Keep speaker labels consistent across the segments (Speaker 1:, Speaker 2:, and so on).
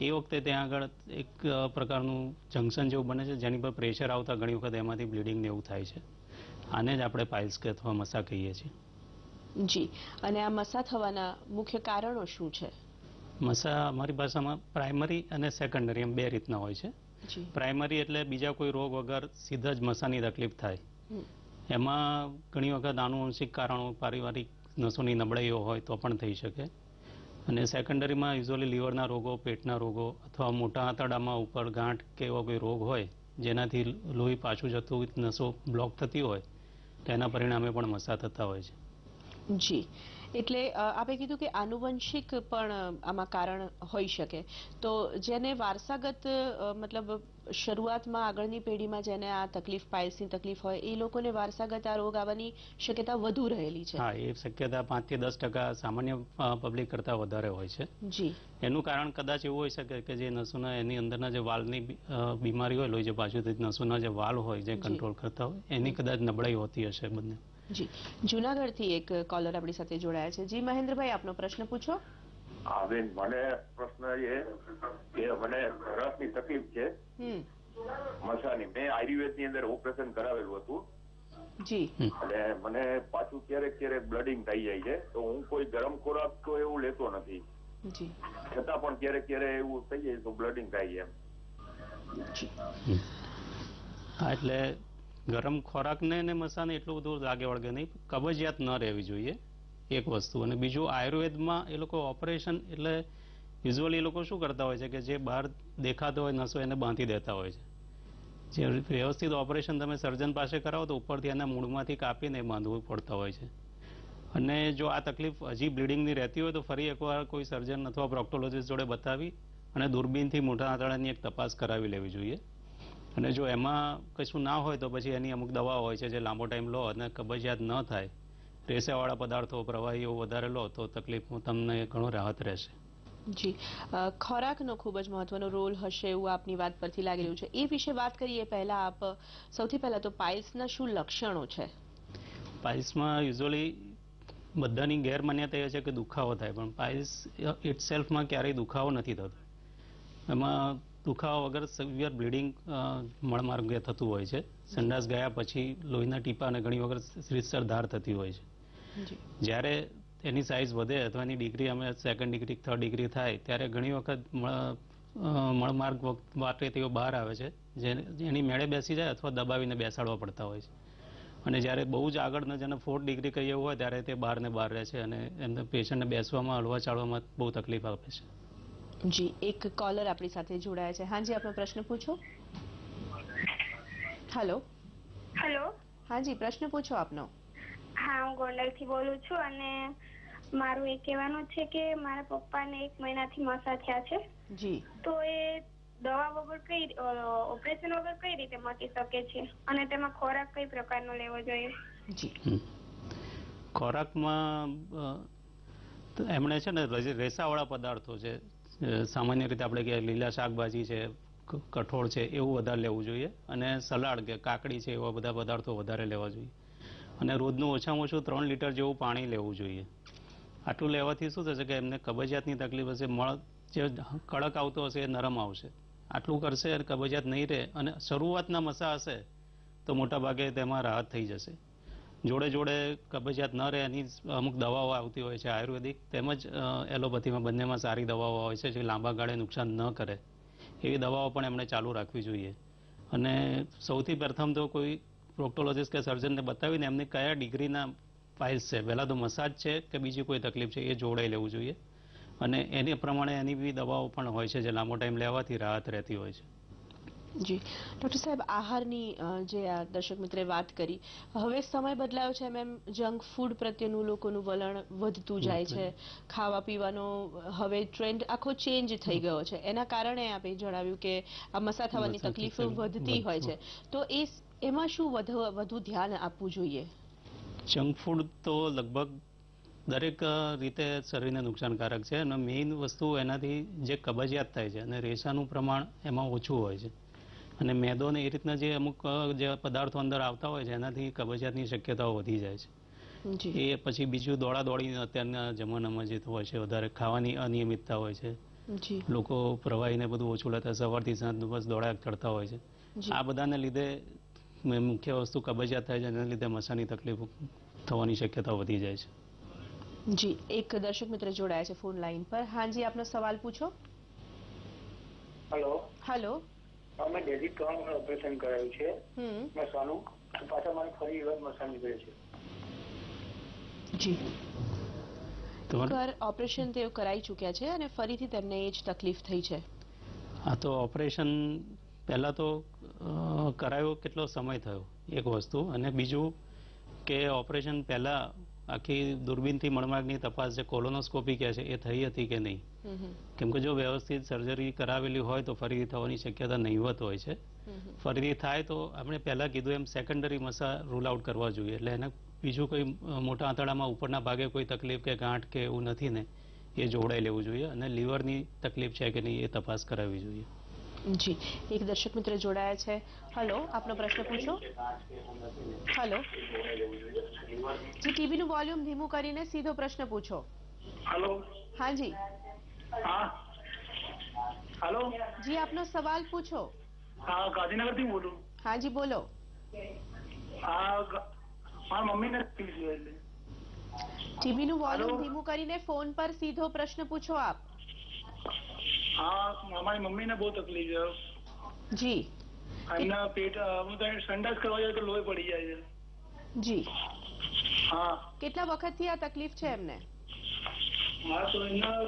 Speaker 1: એ વખતે ત્યાં આગળ એક પ્રકારનું જંકશન જેવું બને છે જેની પર પ્રેશર આવતા ઘણી વખત એમાંથી બ્લીડિંગ ને એવું થાય છે. આને જ આપણે પાઇલ્સ કે અથવા મસા કહીએ છીએ.
Speaker 2: જી. અને આ મસા થવાના મુખ્ય કારણો શું છે?
Speaker 1: મસા અમારી ભાષામાં પ્રાઇમરી અને સેકન્ડરી એમ બે રીતના હોય છે. પ્રાઇમરી એટલે બીજા કોઈ રોગ વગર સીધા જ મસાની તકલીફ થાય. એમાં ઘણી વખત આનુવંશિક કારણો પારિવારિક નસોની નબળાઈઓ હોય તો પણ થઈ શકે. અને સેકન્ડરીમાં યુઝ્યુઅલી લીવરના રોગો, પેટના રોગો અથવા મોટા આંતરડામાં ઉપર ગાંઠ કે એવો કોઈ રોગ હોય, જેનાથી લોહી પાછું જતું નસો બ્લોક થતી હોય, તેના પરિણામે પણ મસા થતા હોય છે.
Speaker 2: જી. એટલે આપે કીધું કે આનુવંશિક પણ આમાં કારણ હોઈ શકે. તો જેને વારસાગત મતલબ શરૂઆતમાં આગળની પેઢીમાં જેને આ તકલીફ પાયલ્સની તકલીફ હોય એ લોકોને વારસાગત આ રોગ આવવાની શક્યતા વધુ રહેલી છે.
Speaker 1: હા એ શક્યતા પાંચથી દસ ટકા સામાન્ય પબ્લિક કરતા વધારે હોય છે.
Speaker 2: જી.
Speaker 1: એનું કારણ કદાચ એવું હોઈ શકે કે જે નસોના એની અંદરના જે વાલની બીમારી હોય લોહી જે બાજુથી નસોના જે વાલ હોય જે કંટ્રોલ કરતા હોય એની કદાચ નબળાઈ હોતી હશે બંને.
Speaker 2: જી. જુનાગઢથી એક કોલર આપણી સાથે જોડાયા છે. જી મહેન્દ્રભાઈ આપનો પ્રશ્ન પૂછો.
Speaker 3: હા બેન મને પ્રશ્ન એ કે મને રસની તકલીફ છે. મસાની. મેં આયુર્વેદની અંદર ઓપરેશન કરાવેલું હતું.
Speaker 2: જી.
Speaker 3: અને મને પાછું ક્યારેક ક્યારેક બ્લડિંગ થઈ જાય છે. તો હું કોઈ ગરમ ખોરાક તો એવું લેતો નથી.
Speaker 2: જી.
Speaker 3: છતાં પણ ક્યારેક ક્યારેક એવું થઈ જાય તો બ્લડિંગ થાય એમ.
Speaker 1: હા એટલે ગરમ ખોરાકને ને મસાને એટલું બધું લાગે વળગે નહીં. કબજિયાત ન રહેવી જોઈએ, એક વસ્તુ. અને બીજું, આયુર્વેદમાં એ લોકો ઓપરેશન એટલે યુઝ્યુઅલી એ લોકો શું કરતા હોય છે કે જે બહાર દેખાતો હોય, નસો એને બાંધી દેતા હોય છે. જે વ્યવસ્થિત ઓપરેશન તમે સર્જન પાસે કરાવો તો ઉપરથી એના મૂળમાંથી કાપીને બાંધવું પડતા હોય છે. અને જો આ તકલીફ હજી બ્લીડિંગની રહેતી હોય તો ફરી એકવાર કોઈ સર્જન અથવા પ્રોક્ટોલોજીસ્ટ જોડે બતાવી અને દૂરબીનથી મોટા આંતરડાની એક તપાસ કરાવી લેવી જોઈએ. અને જો એમાં કશું ના હોય તો પછી એની અમુક દવાઓ હોય છે જે લાંબો ટાઈમ લો અને કબજિયાત ન થાય રેસાવાળા પદાર્થો પ્રવાહીઓ વધારે લો તો તકલીફમાં તમને ઘણો રાહત રહેશે.
Speaker 2: જી. ખોરાકનો ખૂબ જ મહત્વનો રોલ હશે એવું આપની વાત પરથી લાગી રહ્યું છે. એ વિશે વાત કરીએ પહેલાં આપ. સૌથી પહેલાં તો પાઇલ્સના શું લક્ષણો છે?
Speaker 1: પાઇલ્સમાં યુઝ્યુઅલી બધાની ગેરમાન્યતા એ છે કે દુખાવો થાય પણ પાઇલ્સ ઇટ સેલ્ફમાં ક્યારેય દુખાવો નથી થતો. એમાં દુખાવા વગર સિવિયર બ્લીડિંગ મળમાર્ગે થતું હોય છે. સંડાસ ગયા પછી લોહીના ટીપા અને ઘણી વખત શ્રીસર ધાર થતી હોય છે. જ્યારે એની સાઇઝ વધે અથવા એની ડિગ્રી અમે સેકન્ડ ડિગ્રી થર્ડ ડિગ્રી થાય ત્યારે ઘણી વખત મળમાર્ગ વખ- તેઓ બહાર આવે છે. જે એની મેળે બેસી જાય અથવા દબાવીને બેસાડવા પડતા હોય છે. અને જ્યારે બહુ જ આગળના જેને ફોર્થ ડિગ્રી કહીએ હોય ત્યારે તે બહારને બહાર રહે છે અને એમને પેશન્ટને બેસવામાં હળવા ચાળવામાં બહુ તકલીફ આપે છે.
Speaker 2: જી એક કોલર આપણી સાથે જોડાયા છે. હાજી આપનો પ્રશ્ન પૂછો. હેલો
Speaker 4: હેલો
Speaker 2: હાજી પ્રશ્ન પૂછો આપનો.
Speaker 4: હા હું ગોંડલથી બોલું છું અને મારું એ કહેવાનું છે કે મારા પપ્પાને એક મહિનાથી મસા થયા છે.
Speaker 2: જી.
Speaker 4: તો એ દવા વગર કઈ ઓપરેશન વગર કઈ રીતે મટી શકે છે? અને તેમાં ખોરાક કઈ પ્રકારનો લેવો જોઈએ?
Speaker 2: જી.
Speaker 1: ખોરાકમાં તો એમણે છે ને રેસાવાળા પદાર્થો છે સામાન્ય રીતે આપણે કે લીલા શાકભાજી છે કઠોળ છે, એવું વધારે લેવું જોઈએ. અને સલાડ કે કાકડી છે, એવા બધા પદાર્થો વધારે લેવા જોઈએ. અને રોજનું ઓછામાં ઓછું ત્રણ લીટર જેવું પાણી લેવું જોઈએ. આટલું લેવાથી શું થશે કે એમને કબજિયાતની તકલીફ હશે, મળ, જે કડક આવતો હશે એ નરમ આવશે. આટલું કરશે અને કબજિયાત નહીં રહે અને શરૂઆતના મસા હશે તો મોટા ભાગે તેમાં રાહત થઈ જશે. જોડે જોડે કબજિયાત ન રહે, એની અમુક દવાઓ આવતી હોય છે, આયુર્વેદિક તેમજ એલોપેથીમાં બંનેમાં સારી દવાઓ હોય છે, જે લાંબા ગાળે નુકસાન ન કરે. એવી દવાઓ પણ એમણે ચાલુ રાખવી જોઈએ. અને સૌથી પ્રથમ તો કોઈ પ્રોક્ટોલોજીસ્ટ કે સર્જનને બતાવીને એમની કયા ડિગ્રીના ફાઇલ્સ છે. પહેલાં તો મસાજ છે કે બીજી કોઈ તકલીફ છે, એ જોડાઈ લેવું જોઈએ. અને એની પ્રમાણે એની બી દવાઓ પણ હોય છે, જે લાંબો ટાઈમ લેવાથી રાહત રહેતી હોય છે.
Speaker 2: જી. ડોક્ટર સાહેબ આહારની જે આ દર્શક મિત્રે વાત કરી હવે સમય બદલાયો છે એમ એમ જંક ફૂડ પ્રત્યેનું લોકોનું વલણ વધતું જાય છે. ખાવા પીવાનો હવે ટ્રેન્ડ આખો ચેન્જ થઈ ગયો છે. એના કારણે આપે જણાવ્યું કે આ મસા થવાની તકલીફ વધતી હોય છે. તો એ એમાં શું વધુ વધુ ધ્યાન આપવું જોઈએ?
Speaker 1: જંક ફૂડ તો લગભગ દરેક રીતે શરીરને નુકસાનકારક છે અને મેઇન વસ્તુ એનાથી જે કબજિયાત થાય છે અને રેસાનું પ્રમાણ એમાં ઓછું હોય છે. અને મેદો ને એ રીતના જે અમુક જે પદાર્થો અંદર આવતા હોય છે એનાથી કબજિયાતની શક્યતાઓ વધી જાય છે. એ પછી બીજું દોડા દોડી અત્યારના જમાનામાં જે હોય છે વધારે ખાવાની અનિયમિતતા હોય છે.
Speaker 2: જી.
Speaker 1: લોકો પ્રવાહીને બધું ઓછું લેતા સવારથી સાંજ બસ દોડા ચડતા હોય છે. આ બધાને લીધે મુખ્ય વસ્તુ કબજિયાત થાય છે એના લીધે મસાની તકલીફ થવાની શક્યતા વધી જાય છે.
Speaker 2: જી એક દર્શક મિત્ર જોડાયા છે ફોન લાઈન પર. હાજી આપનો સવાલ પૂછો.
Speaker 5: હેલો.
Speaker 2: હલો.
Speaker 5: અમે ડેઝી ત્રણ ઓપરેશન કરાયું છે. મસાનું પાછા મને ફરી વખત મસા નીકળે છે.
Speaker 2: જી. ઓપરેશન તેઓ કરાઈ ચૂક્યા છે અને ફરીથી તેમને એ જ તકલીફ થઈ છે.
Speaker 1: આ તો ઓપરેશન પહેલાં તો કરાયો કેટલો સમય થયો? એક વસ્તુ. અને બીજું કે ઓપરેશન પહેલાં આખી દૂરબીનથી મળમાર્ગની તપાસ જે કોલોનોસ્કોપી કહે છે એ થઈ હતી કે નહીં? કેમ કે જો વ્યવસ્થિત સર્જરી કરાવેલી હોય તો ફરીથી થવાની શક્યતા નહીવત હોય છે. ફરીથી થાય તો આપણે પહેલાં કીધું એમ સેકન્ડરી મસા રૂલ આઉટ કરવા જોઈએ. એટલે એને બીજું કોઈ મોટા આંતળામાં ઉપરના ભાગે કોઈ તકલીફ કે ગાંઠ કે એવું નથી ને એ જોડાઈ લેવું જોઈએ અને લીવરની તકલીફ છે કે નહીં એ તપાસ કરાવવી જોઈએ.
Speaker 2: જી એક દર્શક મિત્ર જોડાયા છે. હલો આપનો પ્રશ્ન પૂછો. હલો જી ટીવી નું વોલ્યુમ ધીમું કરીને સીધો પ્રશ્ન પૂછો.
Speaker 5: હલો
Speaker 2: હાજી
Speaker 5: હા. હલો
Speaker 2: જી આપનો સવાલ પૂછો.
Speaker 5: હા ગાંધીનગરથી બોલું.
Speaker 2: હાજી બોલો.
Speaker 5: હા મારા મમ્મી ને
Speaker 2: ટીવી નું વોલ્યુમ ધીમું કરીને ફોન પર સીધો પ્રશ્ન પૂછો આપ.
Speaker 5: હા અમારી મમ્મીને બહુ તકલીફ છે.
Speaker 2: જી.
Speaker 5: એમના પેટ હું તો સંડાસ કરવા જાય તો લોહી પડી જાય છે.
Speaker 2: જી.
Speaker 5: હા.
Speaker 2: કેટલા વખતથી આ તકલીફ છે એમને?
Speaker 5: હા તો એમના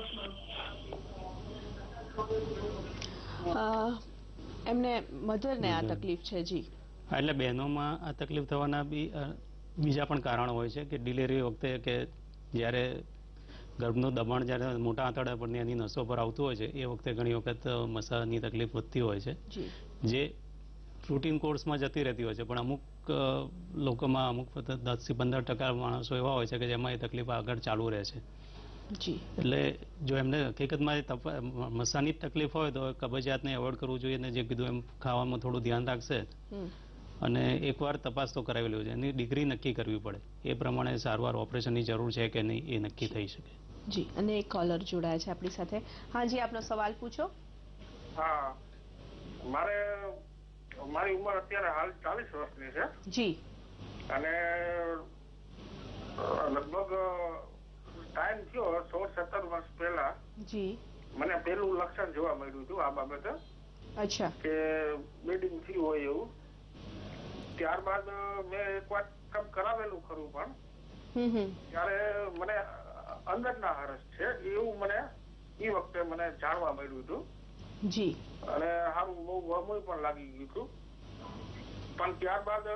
Speaker 2: એમને મધર ને આ તકલીફ છે જી.
Speaker 1: એટલે બહેનોમાં આ તકલીફ થવાના બી બીજા પણ કારણો હોય છે કે ડિલિવરી વખતે કે જ્યારે ગર્ભનું દબાણ જ્યારે મોટા આંતરડા પરની એની નસો પર આવતું હોય છે એ વખતે ઘણી વખત મસાની તકલીફ વધતી હોય છે.
Speaker 2: જે.
Speaker 1: રૂટીન કોર્સમાં જતી રહેતી હોય છે પણ અમુક લોકોમાં અમુક દસથી પંદર ટકા માણસો એવા હોય છે કે જેમાં એ તકલીફ આગળ ચાલુ રહે છે. એટલે જો એમને હકીકતમાં મસાની તકલીફ હોય તો કબજિયાતને એવોઇડ કરવું જોઈએ અને જે કીધું એમ ખાવામાં થોડું ધ્યાન રાખશે. અને એકવાર તપાસ તો કરાવી હોય છે એની ડિગ્રી નક્કી કરવી પડે. એ પ્રમાણે સારવાર ઓપરેશનની જરૂર છે કે નહીં એ નક્કી થઈ શકે.
Speaker 2: જી અને એક કોલર જોડાયા છે આપણી સાથે. હાજી આપનો સવાલ પૂછો.
Speaker 3: હા મારે મારી ઉંમર અત્યારે હાલ ચાલીસ વર્ષની છે.
Speaker 2: જી.
Speaker 3: અને લગભગ ટાઈમ થયો સોળ સત્તર વર્ષ પહેલા.
Speaker 2: જી.
Speaker 3: મને પેલું લક્ષણ જોવા મળ્યું હતું આ બાબતે.
Speaker 2: અચ્છા.
Speaker 3: કે બ્લીડિંગ થયું હોય એવું. ત્યારબાદ મેં એક વાર ચેકઅપ કરાવેલું ખરું પણ. ત્યારે મને અંદરના હરસ છે એવું મને એ વખતે મને જાણવા મળ્યું હતું.
Speaker 2: જી.
Speaker 3: અને સારું બહુ વમુય પણ લાગી ગયું હતું. પણ ત્યારબાદ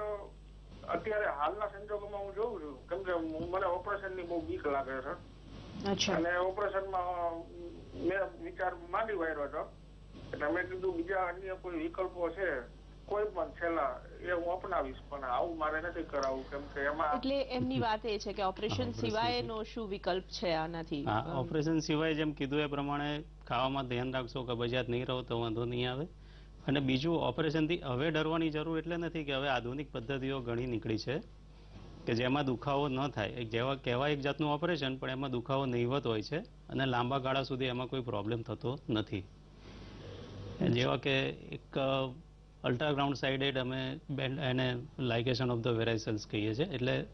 Speaker 3: અત્યારે હાલના સંજોગોમાં હું જોઉં છું કેમ કે મને મને ઓપરેશનની બહુ બીક લાગે છે.
Speaker 2: અને
Speaker 3: અને ઓપરેશનમાં મેં વિચાર માંડી વાળ્યો હતો. એટલે મેં કીધું બીજા અન્ય કોઈ વિકલ્પો છે કોઈ પણ છેલ્લા એ હું અપનાવીશ પણ આવું મારે નથી કરાવવું કેમ કે એમાં
Speaker 2: એટલે એમની વાત એ છે કે ઓપરેશન સિવાયનો શું વિકલ્પ છે આનાથી?
Speaker 1: ઓપરેશન સિવાય જેમ કીધું એ પ્રમાણે ખાવામાં ધ્યાન રાખશો કબજિયાત નહીં રહો તો વાંધો નહીં આવે. અને બીજું ઓપરેશનથી હવે ડરવાની જરૂર એટલે નથી કે હવે આધુનિક પદ્ધતિઓ ઘણી નીકળી છે કે જેમાં દુખાવો ન થાય. એક જેવા કહેવાય એક જાતનું ઓપરેશન પણ એમાં દુખાવો નહીવત હોય છે અને લાંબા ગાળા સુધી એમાં કોઈ પ્રોબ્લેમ થતો નથી. જેવા કે એક અલ્ટ્રાગ્રાઉન્ડ સાઇડેડ અમે બેન્ડ એને લાઇકેશન ઓફ ધ વેરાઇસલ્સ કહીએ છીએ. એટલે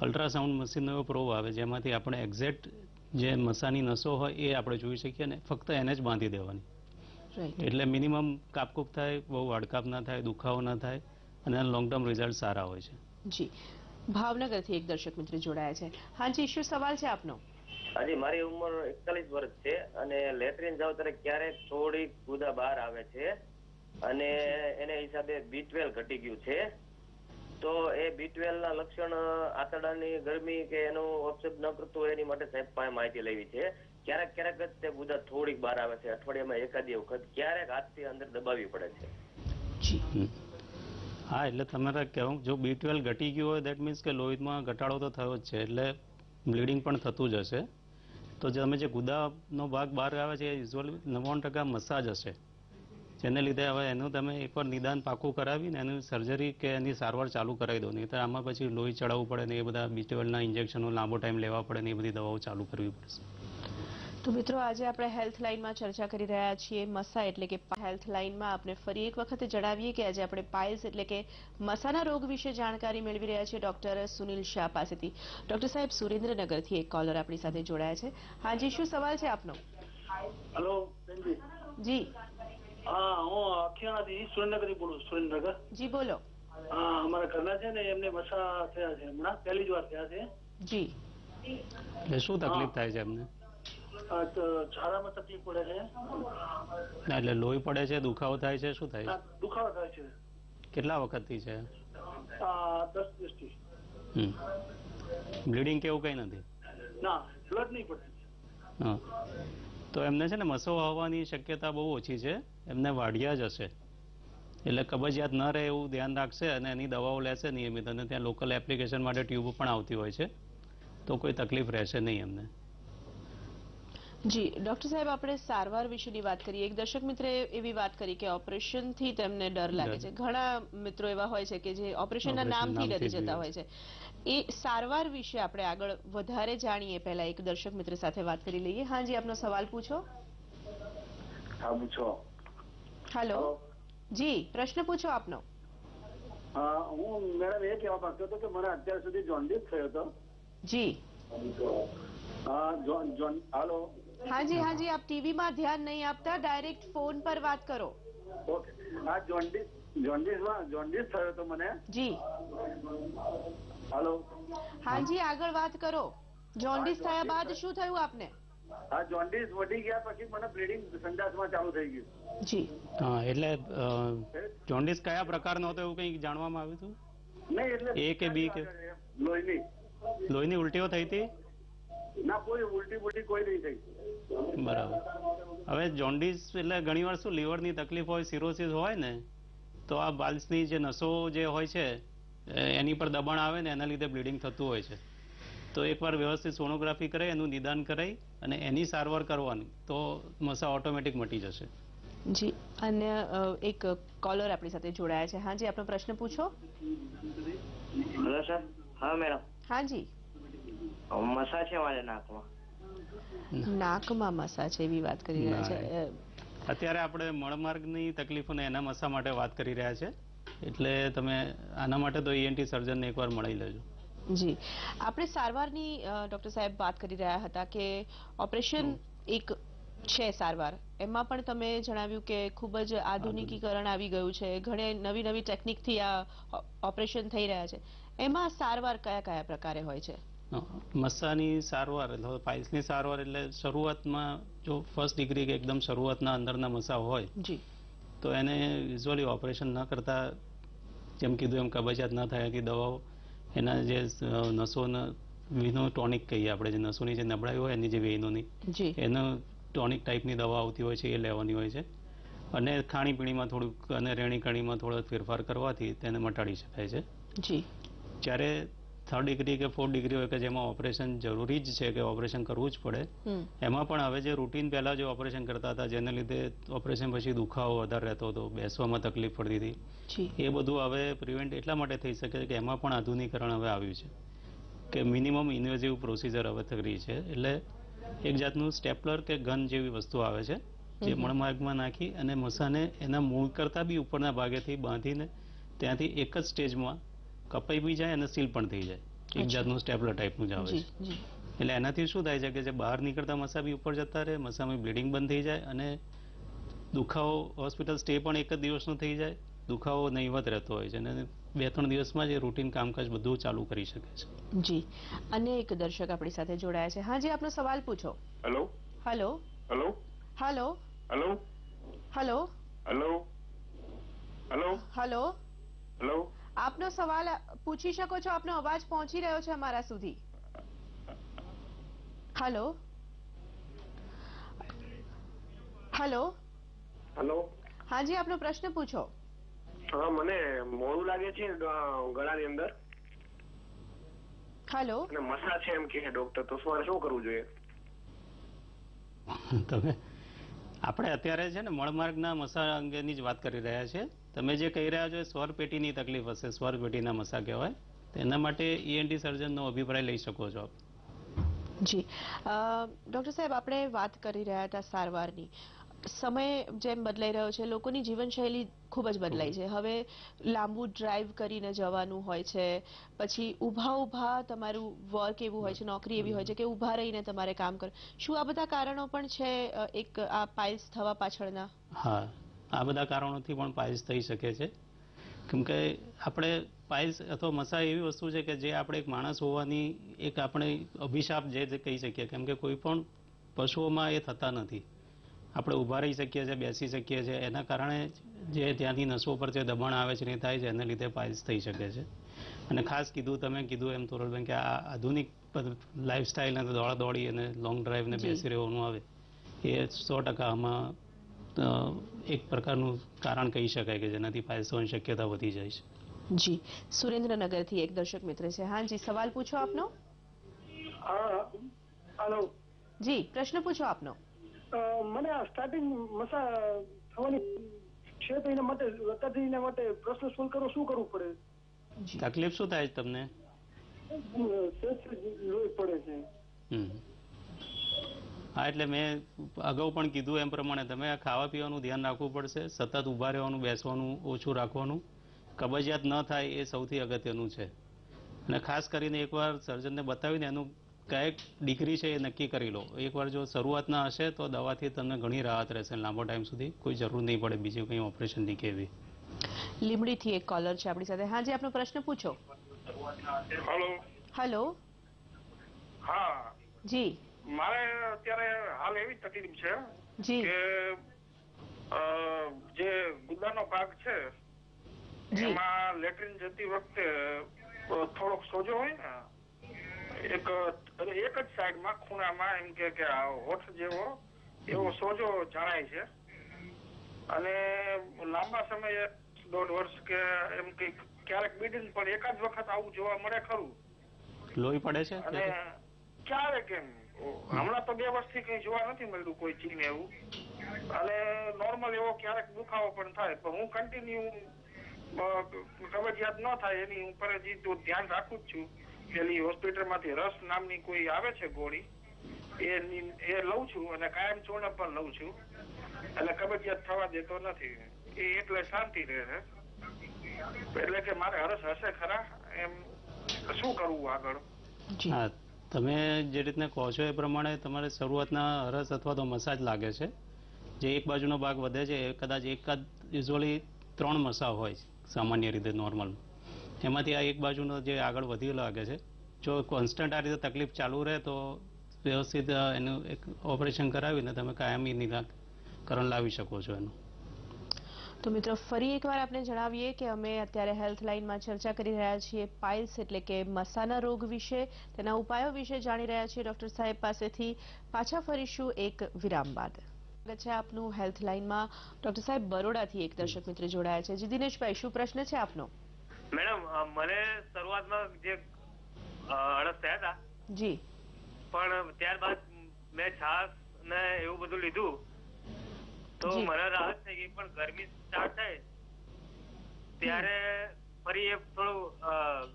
Speaker 1: અલ્ટ્રાસાઉન્ડ મશીનનો એવો પ્રોબ આવે જેમાંથી આપણે એક્ઝેક્ટ જે મસાની નસો હોય એ આપણે જોઈ શકીએ અને ફક્ત એને જ બાંધી દેવાની. એટલે મિનિમમ કાપકૂપ થાય બહુ વાડકાપ ના થાય દુખાવો ના થાય અને લોંગ ટર્મ રિઝલ્ટ સારા હોય છે.
Speaker 2: જી. ભાવનગરથી એક દર્શક મિત્ર જોડાયા છે. હાજી શું સવાલ છે આપનો?
Speaker 6: હાજી મારી ઉંમર એકતાલીસ વર્ષ છે અને લેટ્રિન જાવ ત્યારે ક્યારેક થોડીક ગુદા બહાર આવે છે. અને એને હિસાબે બી ટ્વેલ્વ ઘટી ગયું છે. તો એ બી ટ્વેલ્વ ના લક્ષણ આંતરડાની ગરમી કે એનું ઓબ્સર્વ ન કરતું હોય એની માટે સાહેબ પાસે માહિતી લેવી છે. ક્યારેક ક્યારેક જ તે ગુદા થોડીક બહાર આવે છે. અઠવાડિયામાં એકાદી વખત ક્યારેક હાથથી અંદર દબાવવી પડે છે.
Speaker 1: હા, એટલે તમારે કહેવું, જો બી ટ્વેલ્વ ઘટી ગયું હોય દેટ મીન્સ કે લોહીમાં ઘટાડો તો થયો જ છે. એટલે બ્લીડિંગ પણ થતું જ હશે. તો તમે જે ગુદાનો ભાગ બહાર આવે છે, એ યુઝ્યુઅલી નવ્વાણું ટકા મસાજ હશે. જેને લીધે હવે એનું તમે એકવાર નિદાન પાકું કરાવીને એનું સર્જરી કે એની સારવાર ચાલુ કરાવી દો નહીં તો આમાં પછી લોહી ચડાવવું પડે ને એ બધા બી ઇન્જેક્શનો લાંબો ટાઈમ લેવા પડે ને એ બધી દવાઓ ચાલુ કરવી પડશે.
Speaker 2: તો મિત્રો આજે આપણે હેલ્થ લાઇનમાં ચર્ચા કરી રહ્યા છીએ મસા એટલે કે હેલ્થ લાઇનમાં આપણે ફરી એક વખત જણાવીએ કે આજે આપણે પાઇલ્સ એટલે કે મસાના રોગ વિશે જાણકારી મેળવી રહ્યા છીએ ડોક્ટર સુનિલ શાહ પાસેથી. ડોક્ટર સાહેબ સુરેન્દ્રનગરથી એક કોલર આપણી સાથે જોડાયા છે. હાજી શું સવાલ છે આપનો?
Speaker 5: હેલો
Speaker 2: જી.
Speaker 5: હા હું અખિયાણાથી સુરેન્દ્રનગરથી બોલું સુરેન્દ્રનગર.
Speaker 2: જી બોલો.
Speaker 5: હા અમારા ઘરના છે ને એમને મસા થયા છે હમણાં પહેલી જ વાર થયા છે.
Speaker 2: જી.
Speaker 1: એટલે શું તકલીફ થાય છે એમને?
Speaker 5: ઝાડામાં તકલીફ પડે છે.
Speaker 1: ના, એટલે લોહી પડે છે દુખાવો થાય છે શું થાય
Speaker 5: દુખાવો થાય છે.
Speaker 1: કેટલા કેટલા વખતથી છે?
Speaker 5: આ દસ દિવસથી.
Speaker 1: હમ. બ્લીડિંગ કેવું કઈ નથી?
Speaker 5: ના બ્લડ નહીં પડે.
Speaker 1: હા. તો એમને છે ને મસો આવવાની શક્યતા બહુ ઓછી છે. એમને વાઢિયા જ હશે. એટલે કબજિયાત ન રહે એવું ધ્યાન રાખશે અને એની દવાઓ લેશે નિયમિત અને ત્યાં લોકલ એપ્લિકેશન માટે ટ્યુબ પણ આવતી હોય છે. તો કોઈ તકલીફ રહેશે નહીં એમને.
Speaker 2: જી ડોક્ટર સાહેબ આપણે સારવાર વિશેની વાત કરીએ. એક દર્શક મિત્રે એવી વાત કરી કે ઓપરેશનથી તેમને ડર લાગે છે. ઘણા મિત્રો એવા હોય છે કે જે ઓપરેશનના
Speaker 1: ઓપરેશન
Speaker 2: નામથી ડરી જતા હોય છે. એ સારવાર વિશે આપણે આગળ વધારે જાણીએ. પહેલા એક દર્શક મિત્ર સાથે વાત કરી લઈએ. હાજી આપનો સવાલ પૂછો.
Speaker 3: હા પૂછો.
Speaker 2: હાલો. જી પ્રશ્ન પૂછો આપનો.
Speaker 5: હું મેડમ એ કહેવા માંગતો હતો કે મને અત્યાર સુધી જોન્ડિસ થયો હતો.
Speaker 2: જી.
Speaker 5: હા જોન જોન હાલો.
Speaker 2: હાજી હાજી આપ ટીવીમાં ધ્યાન નહીં આપતા ડાયરેક્ટ ફોન પર વાત કરો.
Speaker 5: ઓકે. આ જોન્ડિસ જોન્ડિસમાં જોન્ડિસ થયો મને.
Speaker 2: જી.
Speaker 5: હાલો.
Speaker 2: હાજી આગળ વાત કરો. જોન્ડિસ થયા બાદ શું થયું આપને?
Speaker 5: હા જોન્ડિસ વધી ગયા પછી મને બ્લીડિંગ સંડાસમાં ચાલુ થઈ ગયું.
Speaker 2: જી.
Speaker 1: હા એટલે જોન્ડિસ કયા પ્રકારનો હતો એવું કંઈ જાણવામાં આવ્યું હતું?
Speaker 5: નહીં એટલે
Speaker 1: એ કે બી કે?
Speaker 5: લોહીની.
Speaker 1: લોહીની ઉલટીઓ થઈ હતી?
Speaker 5: ના કોઈ ઉલટી બુલટી કોઈ નહીં થઈ.
Speaker 1: બરાબર. હવે જોન્ડિસ એટલે ઘણીવાર શું લીવરની તકલીફ હોય સિરોસિસ હોય ને તો આ બાલ્સની જે નસો જે હોય છે એની પર દબાણ આવે ને એના લીધે બ્લીડિંગ થતું હોય છે. તો એકવાર વ્યવસ્થિત સોનોગ્રાફી કરાઈ એનું નિદાન કરાઈ અને એની સારવાર કરવાની તો મસા ઓટોમેટિક મટી જશે.
Speaker 2: જી અને એક કોલર આપણી સાથે જોડાયા છે. હાજી આપનો પ્રશ્ન પૂછો.
Speaker 6: Hello sir. હા મેડમ.
Speaker 2: હાજી.
Speaker 6: મસા છે મારે નાકમાં.
Speaker 2: નાકમાં મસા છે એવી વાત કરી રહ્યા છે.
Speaker 1: અત્યારે આપણે મળમાર્ગની તકલીફોને એના મસા માટે વાત કરી રહ્યા છે. એટલે તમે આના માટે તો ઈએનટી સર્જનને એકવાર મળી લેજો.
Speaker 2: જી. આપણે સારવારની ડોક્ટર સાહેબ વાત કરી રહ્યા હતા કે ઓપરેશન એક છે સારવાર. એમાં પણ તમે જણાવ્યું કે ખૂબ જ આધુનિકીકરણ આવી ગયું છે. ઘણે નવી નવી ટેકનિકથી આ ઓપરેશન થઈ રહ્યા છે. એમાં સારવાર કયા કયા પ્રકારે હોય છે?
Speaker 1: મસાની સારવાર એટલે પાઇલ્સની સારવાર એટલે શરૂઆતમાં જો ફર્સ્ટ ડિગ્રી કે એકદમ શરૂઆતના અંદરના મસા હોય
Speaker 2: જી.
Speaker 1: તો એને યુઝ્યુઅલી ઓપરેશન ન કરતા જેમ કીધું એમ કબજિયાત ન થાય કે દવાઓ એના જે નસોનો વિનો ટોનિક કહીએ આપણે જે નસોની જે નબળાઈ હોય એની જે વેનોની
Speaker 2: જી.
Speaker 1: એનો ટોનિક ટાઈપની દવા આવતી હોય છે એ લેવાની હોય છે. અને ખાણીપીણીમાં થોડુંક અને રહેણીકરણીમાં થોડો ફેરફાર કરવાથી તેને મટાડી શકાય છે.
Speaker 2: જી.
Speaker 1: જ્યારે થર્ડ ડિગ્રી કે ફોર્થ ડિગ્રી હોય કે જેમાં ઓપરેશન જરૂરી જ છે કે ઓપરેશન કરવું જ પડે એમાં પણ હવે જે રૂટીન પહેલાં જે ઓપરેશન કરતા હતા જેને લીધે ઓપરેશન પછી દુખાવો વધારે રહેતો હતો બેસવામાં તકલીફ પડતી હતી એ બધું હવે પ્રિવેન્ટ એટલા માટે થઈ શકે છે કે એમાં પણ આધુનિકરણ હવે આવ્યું છે. કે મિનિમમ ઇન્વેઝિવ પ્રોસિજર હવે થઈ રહી છે એટલે એક જાતનું સ્ટેપલર કે ગન જેવી વસ્તુ આવે છે જે મણમાર્ગમાં નાખી અને મસાને એના મૂળ કરતાં બી ઉપરના ભાગેથી બાંધીને ત્યાંથી એક જ સ્ટેજમાં કપાઈ બી જાય અને સીલ પણ થઈ જાય એક જાતનું સ્ટેપલર ટાઈપનું જ આવે છે એટલે એનાથી શું થાય છે કે જે બહાર નીકળતા મસા બી ઉપર જતા રહે મસામાં બ્લીડિંગ બંધ થઈ જાય અને દુખાવો હોસ્પિટલ સ્ટે પણ એક જ દિવસનો થઈ જાય દુખાવો નહીવત રહેતો હોય છે અને બે ત્રણ દિવસમાં જે રૂટીન કામકાજ બધું ચાલુ કરી શકે છે
Speaker 2: જી અને એક દર્શક આપણી સાથે જોડાયા છે હા જી આપનો સવાલ પૂછો
Speaker 3: hello
Speaker 2: hello
Speaker 3: hello
Speaker 2: hello
Speaker 3: hello
Speaker 2: hello
Speaker 3: hello hello
Speaker 2: hello
Speaker 3: hello
Speaker 2: આપનો સવાલ પૂછી શકો છો? આપનો અવાજ પહોંચી રહ્યો છે અમારા સુધી. હલો હલો
Speaker 3: હેલો
Speaker 2: હાજી આપનો પ્રશ્ન પૂછો.
Speaker 3: હા મને મોડું લાગે છે ગળાની અંદર.
Speaker 2: હલો
Speaker 3: અને મસા છે એમ કે ડોક્ટર તો મારે શું કરવું જોઈએ?
Speaker 1: તમે આપણે અત્યારે છે ને મળમાર્ગના મસા અંગેની જ વાત કરી રહ્યા છે. તમે જે કહી રહ્યા છો એ સ્વરપેટીની તકલીફ હશે સ્વરપેટીના મસા કહેવાય. તેના માટે ઈએનટી સર્જનનો અભિપ્રાય લઈ શકો છો આપ.
Speaker 2: જી. ડોક્ટર સાહેબ આપણે વાત કરી રહ્યા હતા સારવારની. સમય જેમ બદલાઈ રહ્યો છે લોકોની જીવનશૈલી ખૂબ જ બદલાઈ છે. હવે લાંબુ ડ્રાઈવ કરીને જવાનું હોય છે પછી ઊભા ઊભા તમારું વર્ક એવું હોય છે નોકરી એવી હોય છે કે ઊભા રહીને તમારે કામ કરો શું આ બધા કારણો પણ છે એક આ પાઇલ્સ થવા પાછળના?
Speaker 1: હા. આ બધા કારણોથી પણ પાયસ થઈ શકે છે. કેમકે આપણે પાયસ અથવા મસા એવી વસ્તુ છે કે જે આપણે એક માણસ હોવાની એક આપણે અભિશાપ જે કહી શકીએ. કેમ કે કોઈ પણ પશુઓમાં એ થતા નથી. આપણે ઊભા રહી શકીએ છીએ બેસી શકીએ છીએ. એના કારણે જે ત્યાંથી નસો પર જે દબાણ આવે છે ને એ થાય છે એના લીધે પાયસ થઈ શકે છે. અને ખાસ કીધું તમે કીધું એમ તોરલબેન કે આ આધુનિક લાઈફસ્ટાઈલ ને દોડા દોડી અને લોંગ ડ્રાઈવ ને બેસી રહેવાનું આવે. એ સો ટકા આમાં એક પ્રકારનું કારણ કહી શકાય કે જેનાથી થવાની શક્યતા વધી જાય છે.
Speaker 2: જી સુરેન્દ્રનગરથી એક દર્શક મિત્ર છે. હા જી સવાલ પૂછો આપનો.
Speaker 5: હેલો.
Speaker 2: જી પ્રશ્ન પૂછો આપનો.
Speaker 5: મને આ સ્ટાર્ટિંગ મસા થવાની છે તો એના માટે અત્યારથી એના માટે પ્રશ્ન સોલ્વ કરવો શું કરવું પડે?
Speaker 1: તકલીફ શું થાય છે તમને?
Speaker 5: પડે છે.
Speaker 1: હમ. હા એટલે મેં અગાઉ પણ કીધું એમ પ્રમાણે તમે આ ખાવા પીવાનું ધ્યાન રાખવું પડશે સતત ઊભા રહેવાનું બેસવાનું ઓછું રાખવાનું. કબજિયાત ન થાય એ સૌથી અગત્યનું છે. અને ખાસ કરીને એકવાર સર્જનને બતાવીને એનું કયેક ડિગ્રી છે એ નક્કી કરી લો. એકવાર જો શરૂઆતના હશે તો દવાથી તમને ઘણી રાહત રહેશે. લાંબો ટાઈમ સુધી કોઈ જરૂર નહીં પડે બીજું કંઈ ઓપરેશનની કે એવી
Speaker 2: લીમડીથી એક કોલર છે આપણી સાથે. હા જી આપનો પ્રશ્ન પૂછો.
Speaker 3: હેલો
Speaker 2: હેલો
Speaker 3: હા.
Speaker 2: જી.
Speaker 3: મારે અત્યારે હાલ એવી તકલીફ છે કે જે ગુદાનો ભાગ છે
Speaker 2: જી.
Speaker 3: એમાં લેટ્રિન જતી વખતે થોડોક સોજો હોય ને એક એક જ સાઈડમાં ખૂણામાં એમ કે કે હોઠ જેવો એવો સોજો જણાય છે. અને લાંબા સમયે દોઢ વર્ષ કે એમ કંઈક ક્યારેક બીડીન પણ એકાદ વખત આવું જોવા મળે ખરું.
Speaker 1: લોહી પડે છે
Speaker 3: અને ક્યારેક એમ. હમણાં તો બે વર્ષથી કઈ જોવા નથી મળ્યું કોઈ ચીન એવું. અને નોર્મલ એવો ક્યારેક દુખાવો પણ થાય. પણ હું કન્ટિન્યુ કબજિયાત ન થાય એની હું પરેજી ધ્યાન રાખું જ છું. પેલી હોસ્પિટલમાંથી રસ નામની કોઈ આવે છે ગોળી, એ એ લઉં છું અને કાયમ ચૂર્ણ પણ લઉં છું. એટલે કબજિયાત થવા દેતો નથી. એ એટલે શાંતિ રહે છે એટલે કે મારે હરસ હશે ખરા? એમ શું કરવું આગળ?
Speaker 2: જી
Speaker 1: તમે જે રીતને કહો છો એ પ્રમાણે તમારે શરૂઆતના હરસ અથવા તો મસાજ લાગે છે. જે એક બાજુનો ભાગ વધે છે, એ કદાચ એકાદ યુઝ્યુઅલી ત્રણ મસા હોય છે, સામાન્ય રીતે નોર્મલ. એમાંથી આ એક બાજુનો જે આગળ વધી લાગે છે. જો કોન્સ્ટન્ટ આ રીતે તકલીફ ચાલુ રહે તો વ્યવસ્થિત એનું એક ઓપરેશન કરાવીને તમે કાયમી નિરાકરણ લાવી શકો છો એનું.
Speaker 2: તો મિત્રો ફરી એકવાર આપણે જણાવીએ કે અમે અત્યારે હેલ્થ લાઇનમાં ચર્ચા કરી રહ્યા છીએ પાઇલ્સ એટલે કે મસાના રોગ વિશે. તેના ઉપાયો વિશે જાણી રહ્યા છીએ ડોક્ટર સાહેબ પાસેથી. પાછા ફરીશું એક વિરામ બાદ. સ્વાગત છે આપનું હેલ્થ લાઇનમાં. ડોક્ટર સાહેબ બરોડાથી એક દર્શક મિત્ર જોડાયા છે. જી દિનેશભાઈ શું પ્રશ્ન છે આપનો?
Speaker 6: મેડમ મને શરૂઆતમાં જે અડસ થયા હતા.
Speaker 2: જી.
Speaker 6: પણ ત્યારબાદ મેં છાસ ને એવું બધું લીધું. તો મને રાહત થઈ ગઈ પણ ગરમી સ્ટાર્ટ થાય. ત્યારે ફરી એ થોડું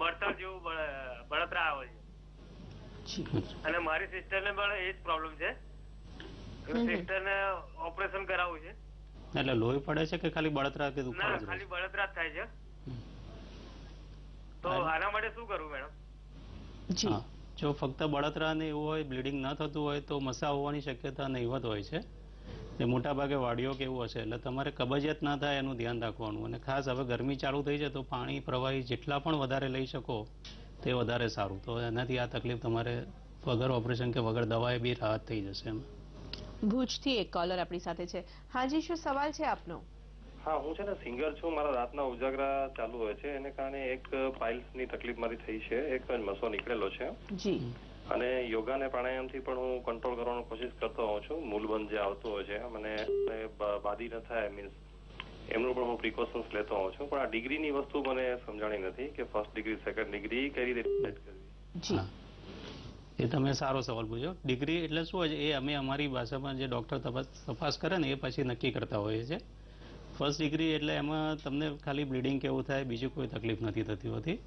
Speaker 6: બળતર જેવું બળતરા આવે છે. અને મારી સિસ્ટર ને પણ એ જ પ્રોબ્લેમ છે. સિસ્ટર ને ઓપરેશન કરાવવું છે.
Speaker 1: એટલે લોહી પડે છે કે ખાલી બળતરા કે દુખાવો ના
Speaker 6: ખાલી બળતરા થાય છે. તો આના માટે શું કરવું મેડમ
Speaker 2: જી.
Speaker 1: જો ફક્ત બળતરા ને એવું હોય બ્લીડિંગ ન થતું હોય તો મસા હોવાની શક્યતા નહીવત હોય છે. ને મોટા ભાગે વાડીઓ કેવું હશે? એટલે તમારે કબજિયાત ના થાય એનું ધ્યાન રાખવાનું. અને ખાસ હવે ગરમી ચાલુ થઈ છે તો પાણી પ્રવાહી જેટલા પણ વધારે લઈ શકો તે વધારે સારું. તો એનાથી આ તકલીફ તમારે વગર ઓપરેશન કે વગર દવાએ બી રાહત થઈ જશે એમ.
Speaker 2: ભુજથી એક કોલર આપણી સાથે છે. હાજી શું સવાલ છે આપનો?
Speaker 7: હા હું છે ને સિંગર છું. મારા રાતના ઉજાગરા ચાલુ હોય છે. એને કારણે એક પાઇલ્સની તકલીફ મારી થઈ છે. એક મસો નીકળેલો છે.
Speaker 2: જી.
Speaker 7: અને યોગા ને પ્રાણાયામથી પણ હું કંટ્રોલ કરવાનો કોશિશ કરતો હોઉં છું. મૂલબંધ જે આવતું હોય છે મને બાદી ન થાય મીન્સ એમનું પણ હું પ્રિકોશન્સ લેતો હોઉં છું. પણ આ ડિગ્રીની વસ્તુ મને સમજાણી નથી કે ફર્સ્ટ ડિગ્રી સેકન્ડ ડિગ્રી કઈ રીતે કરવી.
Speaker 2: જી.
Speaker 1: એ તમે સારો સવાલ પૂછ્યો. ડિગ્રી એટલે શું હોય છે? એ અમે અમારી ભાષામાં જે ડૉક્ટર તપાસ તપાસ કરે ને એ પછી નક્કી કરતા હોઈએ છીએ. ફર્સ્ટ ડિગ્રી એટલે એમાં તમને ખાલી બ્લીડિંગ કેવું થાય બીજું કોઈ તકલીફ નથી થતી હોતી.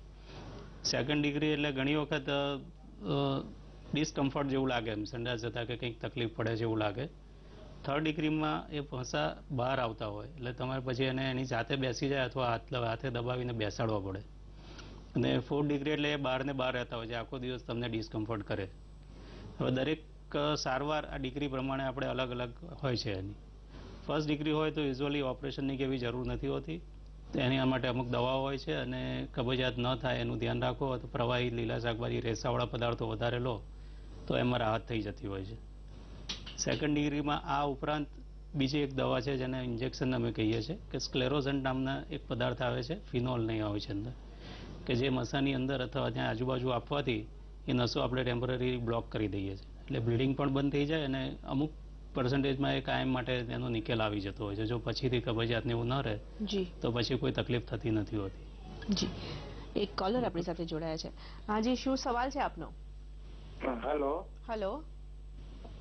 Speaker 1: સેકન્ડ ડિગ્રી એટલે ઘણી વખત ડિસ્કમ્ફર્ટ જેવું લાગે એમ. સંડાસ જતાં કે કંઈક તકલીફ પડે છે એવું લાગે. થર્ડ ડિગ્રીમાં એ ભસા બહાર આવતા હોય. એટલે તમારે પછી એને એની જાતે બેસી જાય અથવા હાથ, હાથે દબાવીને બેસાડવા પડે. અને ફોર્થ ડિગ્રી એટલે એ બહારને બહાર રહેતા હોય છે. આખો દિવસ તમને ડિસ્કમ્ફર્ટ કરે. હવે દરેક સારવાર આ ડિગ્રી પ્રમાણે આપણે અલગ અલગ હોય છે એની. ફર્સ્ટ ડિગ્રી હોય તો યુઝ્યુઅલી ઓપરેશનની કે એવી જરૂર નથી હોતી. એની માટે અમુક દવાઓ હોય છે અને કબજિયાત ન થાય એનું ધ્યાન રાખો. તો પ્રવાહી લીલા શાકભાજી, રેસાવાળા પદાર્થો વધારે લો, તો એમાં રાહત થઈ જતી હોય છે. સેકન્ડ ડિગ્રીમાં આ ઉપરાંત બીજી એક દવા છે જેને ઇન્જેક્શન અમે કહીએ છીએ, કે સ્ક્લેરોઝન નામના એક પદાર્થ આવે છે ફિનોલ નહીં આવે છે અંદર, કે જે મસાની અંદર અથવા ત્યાં આજુબાજુ આપવાથી એ નસો આપણે ટેમ્પરરી બ્લોક કરી દઈએ છીએ. એટલે બ્લીડિંગ પણ બંધ થઈ જાય અને અમુક પર્સન્ટેજમાં એ કાયમ માટે તેનો નિકેલ આવી જતો હોય છે. જો પછીથી કબજિયાતને એવું ન રહે
Speaker 2: જી.
Speaker 1: તો પછી કોઈ તકલીફ થતી નથી હોતી.
Speaker 2: જી. એક કોલર આપણી સાથે જોડાયા છે. હાજી શું સવાલ છે આપનો?
Speaker 8: હેલો.
Speaker 2: હેલો.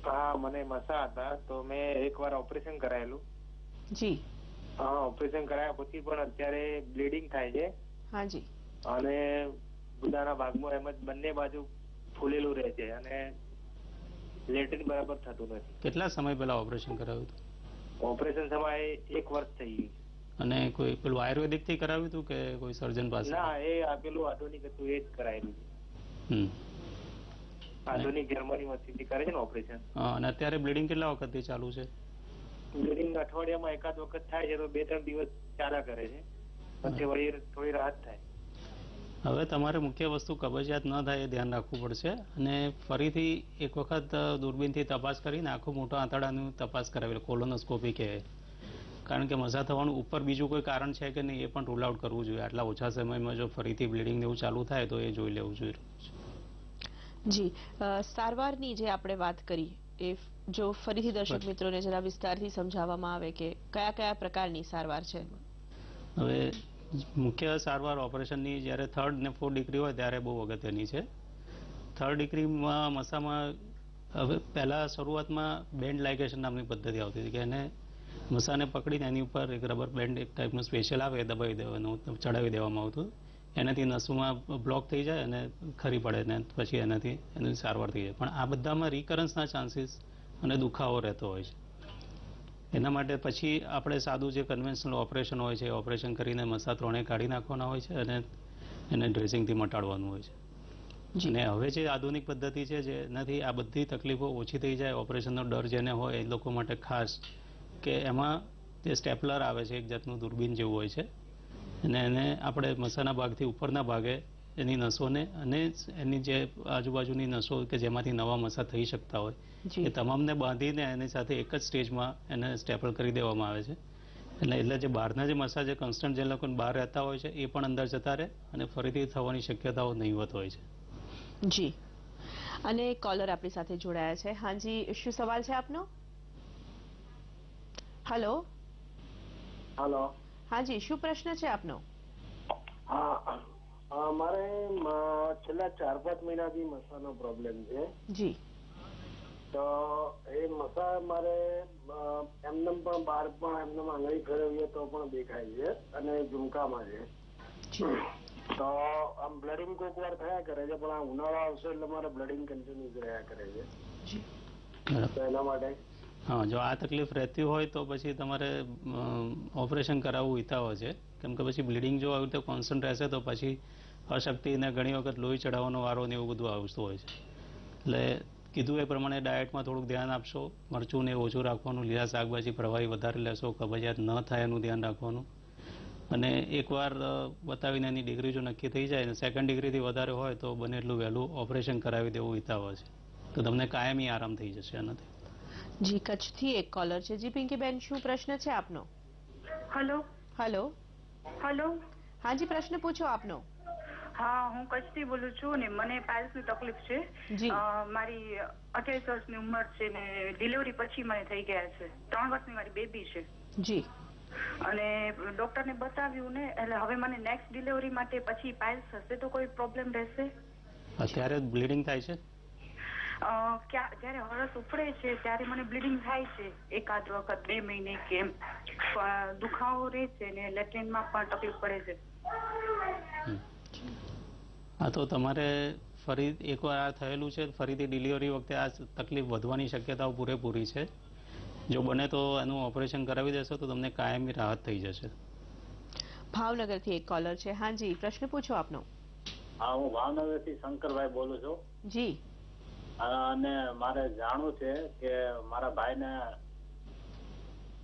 Speaker 8: હા મને મસા હતા તો મેં એકવાર ઓપરેશન કરાયેલું.
Speaker 2: જી.
Speaker 8: હા ઓપરેશન કરાયા પછી પણ અત્યારે બ્લીડિંગ થાય છે.
Speaker 2: હાજી
Speaker 8: અને ગુદાના ભાગમાં એમ જ બંને બાજુ ફૂલેલું રહે છે. અને લેટ્રિન બરાબર થતું નથી.
Speaker 1: કેટલા સમય પહેલા ઓપરેશન કરાવ્યું હતું?
Speaker 8: ઓપરેશન સમયે એક વર્ષ થઈ ગયું.
Speaker 1: અને કોઈ પેલું આયુર્વેદિકથી કરાવ્યું હતું કે કોઈ સર્જન પાસે?
Speaker 8: ના એ આપેલું આધુનિક હતું એ જ કરાયેલું
Speaker 1: હમ.
Speaker 8: આધુનિક જર્મની વસ્તીથી કરે છે ને ઓપરેશન
Speaker 1: હા, અને અત્યારે બ્લીડિંગ કેટલા વખતથી ચાલુ છે?
Speaker 8: બ્લીડિંગ અઠવાડિયામાં એકાદ વખત થાય છે તો બે ત્રણ દિવસ ચાલ્યા કરે છે. પછી વળી થોડી રાહત થાય.
Speaker 1: હવે તમારે મુખ્ય વસ્તુ કબજિયાત ન થાય એ ધ્યાન રાખવું પડશે અને ફરીથી એક વખત દૂરબીનથી તપાસ કરીને આખું મોટો આંતરડાનું તપાસ કરાવેલ કોલોનોસ્કોપી કે કારણ કે મસા થવાનું ઉપર બીજું કોઈ કારણ છે કે નહીં એ પણ રૂલ આઉટ કરવું જોઈએ. આટલા ઓછા સમયમાં જો ફરીથી બ્લીડિંગ એવું ચાલુ થાય તો એ જોઈ લેવું જોઈએ.
Speaker 2: જી સારવારની જે આપણે વાત કરી એ જો ફરીથી દર્શક મિત્રોને જરા વિસ્તારથી સમજાવવામાં આવે કે કયા કયા પ્રકારની સારવાર છે?
Speaker 1: હવે મુખ્ય સારવાર ઓપરેશનની જ્યારે થર્ડ ને ફોર્થ ડિગ્રી હોય ત્યારે બહુ અગત્યની છે. થર્ડ ડિગ્રીમાં મસામાં હવે પહેલાં શરૂઆતમાં બેન્ડ લાઇગેશન નામની પદ્ધતિ આવતી હતી કે એને મસાને પકડીને એની ઉપર એક રબર બેન્ડ એક ટાઈપનું સ્પેશિયલ આવે દબાવી દેવાનું, ચડાવી દેવામાં આવતું. એનાથી નસોમાં બ્લોક થઈ જાય અને ખરી પડે ને પછી એનાથી એની સારવાર થઈ જાય. પણ આ બધામાં રિકરન્સના ચાન્સીસ અને દુખાવો રહેતો હોય છે. એના માટે પછી આપણે સાદું જે કન્વેન્શનલ ઓપરેશન હોય છે એ ઓપરેશન કરીને મસા ત્રણે કાઢી નાખવાના હોય છે અને એને ડ્રેસિંગથી મટાડવાનું હોય છે. અને હવે જે આધુનિક પદ્ધતિ છે જેનાથી આ બધી તકલીફો ઓછી થઈ જાય ઓપરેશનનો ડર જેને હોય એ લોકો માટે ખાસ કે એમાં જે સ્ટેપલર આવે છે એક જાતનું દૂરબીન જેવું હોય છે અને એને આપણે મસાના ભાગથી ઉપરના ભાગે એની નસોને અને એની જે આજુબાજુની નસો કે જેમાંથી નવા મસા થઈ શકતા હોય એ
Speaker 2: જી
Speaker 1: તમામને બાંધીને એની સાથે એક જ સ્ટેજમાં એને સ્ટેપલ કરી દેવામાં આવે છે. એટલે એટલે જે બહારના જે મસાજ કન્સ્ટન્ટ જે લોકો બહાર રહેતા હોય છે એ પણ અંદર જતા રહે અને ફરીથી થવાની શક્યતાઓ નહીવત હોય છે.
Speaker 2: જી. અને કોલર આપણી સાથે જોડાયા છે. હાજી શું સવાલ છે આપનો? હલો
Speaker 5: હલો
Speaker 2: હાજી શું પ્રશ્ન છે આપનો?
Speaker 5: હા મારે છેલ્લા ચાર પાંચ મહિનાથી મસાનો પ્રોબ્લેમ છે.
Speaker 2: જી.
Speaker 5: તો એ મસા મારે એમને પણ બાર પણ એમને આંગળી ફેરવીએ તો પણ દેખાય છે અને ઝુમકામાં છે. તો આમ બ્લડિંગ કોક વાર થયા કરે છે પણ આ ઉનાળો આવશે એટલે મારે બ્લડિંગ કન્ટિન્યુ રહ્યા કરે છે. તો એના માટે
Speaker 1: હા જો આ તકલીફ રહેતી હોય તો પછી તમારે ઓપરેશન કરાવવું હિતાવ છે. કેમ કે પછી બ્લીડિંગ જો આવી રીતે કોન્સ્ટન્ટ રહેશે તો પછી અશક્તિને ઘણી વખત લોહી ચડાવવાનો વારો ને એવું બધું આવતું હોય છે. એટલે કીધું એ પ્રમાણે ડાયટમાં થોડુંક ધ્યાન આપશો. મરચું ને ઓછું રાખવાનું લીલા શાકભાજી પ્રવાહી વધારે લેશો કબજિયાત ન થાય એનું ધ્યાન રાખવાનું. અને એકવાર બતાવીને એની ડિગ્રી જો નક્કી થઈ જાય ને સેકન્ડ ડિગ્રીથી વધારે હોય તો બને એટલું વહેલું ઓપરેશન કરાવી દેવું હિતાવ છે તો તમને કાયમી આરામ થઈ જશે એનાથી
Speaker 2: જી કચ્છથી એક કોલર છે. જી પિંકીબેન શું પ્રશ્ન છે આપનો?
Speaker 9: હલો
Speaker 2: હલો
Speaker 9: હલો
Speaker 2: હાજી પ્રશ્ન પૂછો આપનો.
Speaker 9: હા હું કચ્છથી બોલું છું ને મને પાયલ્સની તકલીફ છે. મારી અઠ્યાવીસ વર્ષની ઉંમર છે ને ડિલિવરી પછી મને થઈ ગયા છે. ત્રણ વર્ષની મારી બેબી છે.
Speaker 2: જી.
Speaker 9: અને ડોક્ટરને બતાવ્યું ને એટલે હવે મને નેક્સ્ટ ડિલિવરી માટે પછી પાયલ્સ હશે તો કોઈ પ્રોબ્લેમ રહેશે?
Speaker 1: અત્યારે બ્લીડિંગ થાય છે?
Speaker 9: અ, ક્યાં જ્યારે હળસ ઉપડે છે ત્યારે મને બ્લીડિંગ થાય છે. એકાદ વખત બે મહિને કે દુખાવો રહે છે ને લેટ્રિનમાં પણ તકલીફ પડે છે.
Speaker 1: હા તો તમારે ફરી એકવાર આ થયેલું છે ફરીથી ડિલિવરી વખતે આ તકલીફ વધવાની શક્યતાઓ પૂરેપૂરી છે. જો બને તો એનું ઓપરેશન કરાવી દેશો તો તમને કાયમી રાહત થઈ જશે.
Speaker 2: ભાવનગરથી એક કોલર છે. હાજી પ્રશ્ન પૂછો આપનો.
Speaker 10: હા હું ભાવનગરથી શંકરભાઈ બોલું છું.
Speaker 2: જી.
Speaker 10: અને મારે જાણવું છે કે મારા ભાઈને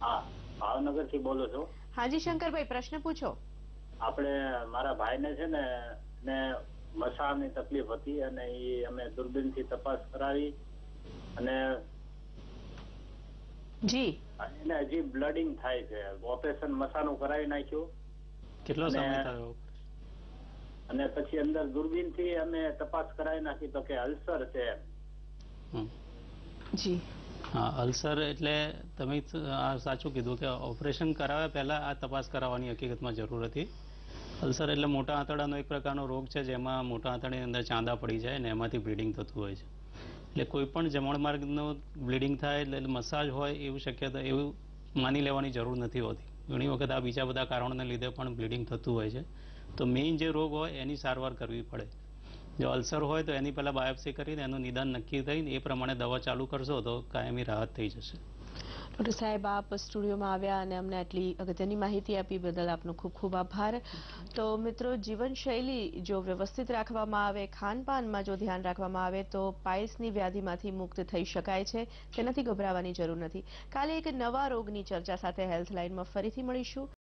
Speaker 10: હા ભાવનગરથી બોલું છું.
Speaker 2: હાજી શંકરભાઈ પ્રશ્ન પૂછો.
Speaker 10: આપણે મારા ભાઈને છે ને ને મસાની તકલીફ હતી અને એ અમે દૂરબીનથી તપાસ કરાવી અને
Speaker 2: જી.
Speaker 10: એને હજી બ્લડિંગ થાય છે. ઓપરેશન મસાનું કરાવી નાખ્યું.
Speaker 1: કેટલો
Speaker 10: અને-
Speaker 1: સમય થયો?
Speaker 10: અને પછી અંદર દૂરબીનથી અમે તપાસ કરાવી નાખી તો કે અલ્સર છે
Speaker 1: હમ.
Speaker 2: જી.
Speaker 1: હા અલ્સર એટલે તમે આ સાચું કીધું કે ઓપરેશન કરાવ્યા પહેલા આ તપાસ કરાવવાની હકીકતમાં જરૂર હતી. અલ્સર એટલે મોટા આંતરડાનો એક પ્રકારનો રોગ છે જેમાં મોટા આંતરડાની અંદર ચાંદા પડી જાય અને એમાંથી બ્લીડિંગ થતું હોય છે. એટલે કોઈ પણ જમણ માર્ગનું બ્લીડિંગ થાય એટલે મસાજ હોય એવું શક્યતા, એવું માની લેવાની જરૂર નથી હોતી. ઘણી વખત આ બીજા બધા કારણોને લીધે પણ બ્લીડિંગ થતું હોય છે. તો મેઇન જે રોગ હોય એની સારવાર કરવી પડે. જો અલ્સર હોય તો એની પહેલાં બાયોપ્સી કરીને એનું નિદાન નક્કી થઈને એ પ્રમાણે દવા ચાલુ કરશો તો કાયમી રાહત થઈ જશે.
Speaker 2: ડોક્ટર સાહેબ, આપ સ્ટુડિયોમાં આવ્યા અને અમને આટલી અગત્યની માહિતી આપી, બદલ આપનો ખૂબ ખૂબ આભાર. તો મિત્રો, જીવનશૈલી જો વ્યવસ્થિત રાખવામાં આવે, ખાનપાનમાં જો ધ્યાન રાખવામાં આવે, તો પાઇલ્સની વ્યાધિમાંથી મુક્ત થઈ શકાય છે. તેનાથી ગભરાવાની જરૂર નથી. કાલે એક નવા રોગની ચર્ચા સાથે હેલ્થ લાઇનમાં ફરીથી મળીશું.